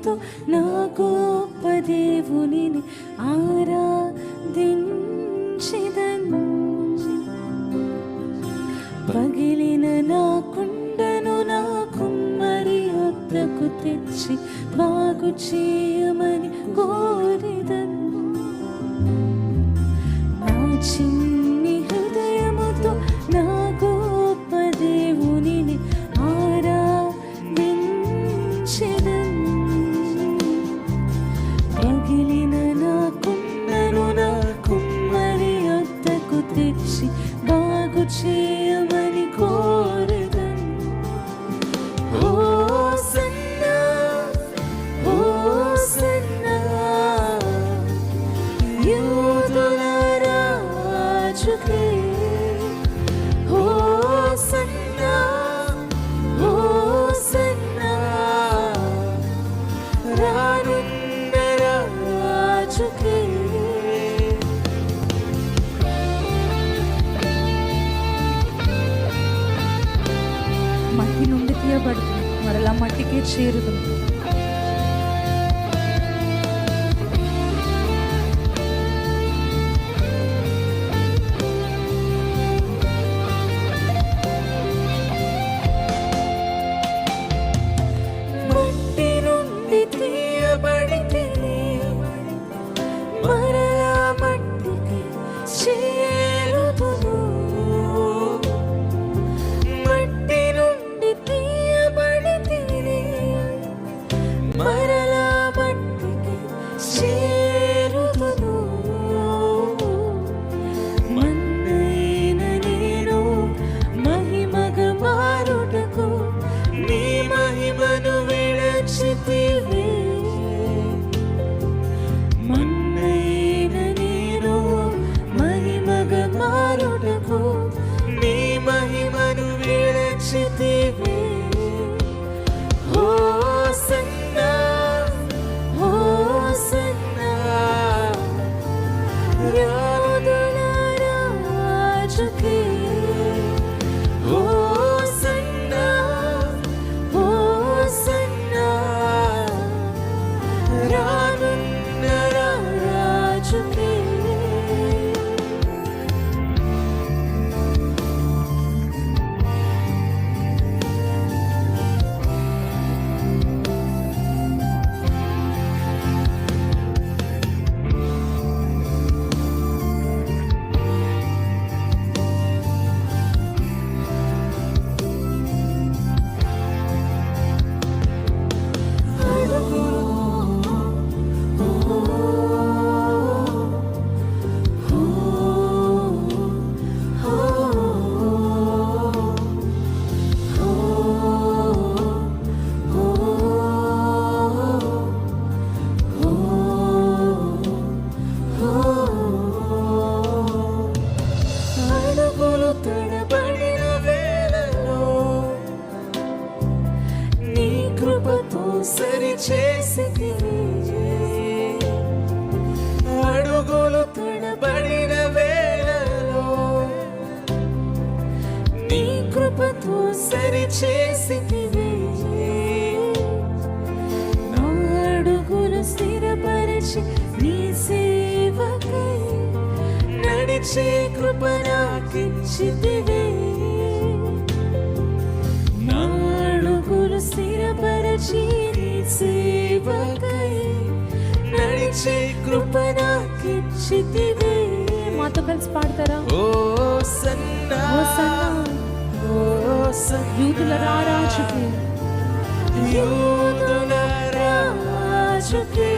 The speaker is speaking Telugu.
హృదయముతో నా గొప్ప దేవుని ఆరాధించిదను. పగిలిన నా కుండను నా కుమ్మరి అద్దకు తెచ్చి బాగు చేయమని కోరిదను. నా చిన్న బాగు చేయమని కోరదను ఓ సన్నా ఓ సన్నా యూదుల రాజుకే మట్టి నుండి తీయబడుతుంది మరలా మట్టికే చేరుతుంది రాజుకే ఓ తడబడిన వేళలో నీ కృపతో సరి చేసి అడుగులు తడబడిన వేళలో నీ కృపతో సరి చేసి నడిచే కృప నాకిచ్చితివే నా అడుగులు స్థిరపరచి సేవకై నడిచే కృప నాకిచ్చితివే మాతో కలిసి పాడతారా? ఓ సన్నా ఓ సన్నా. ఓ సన్నా. యూదుల రారాజుకే యూదుల రాజుకే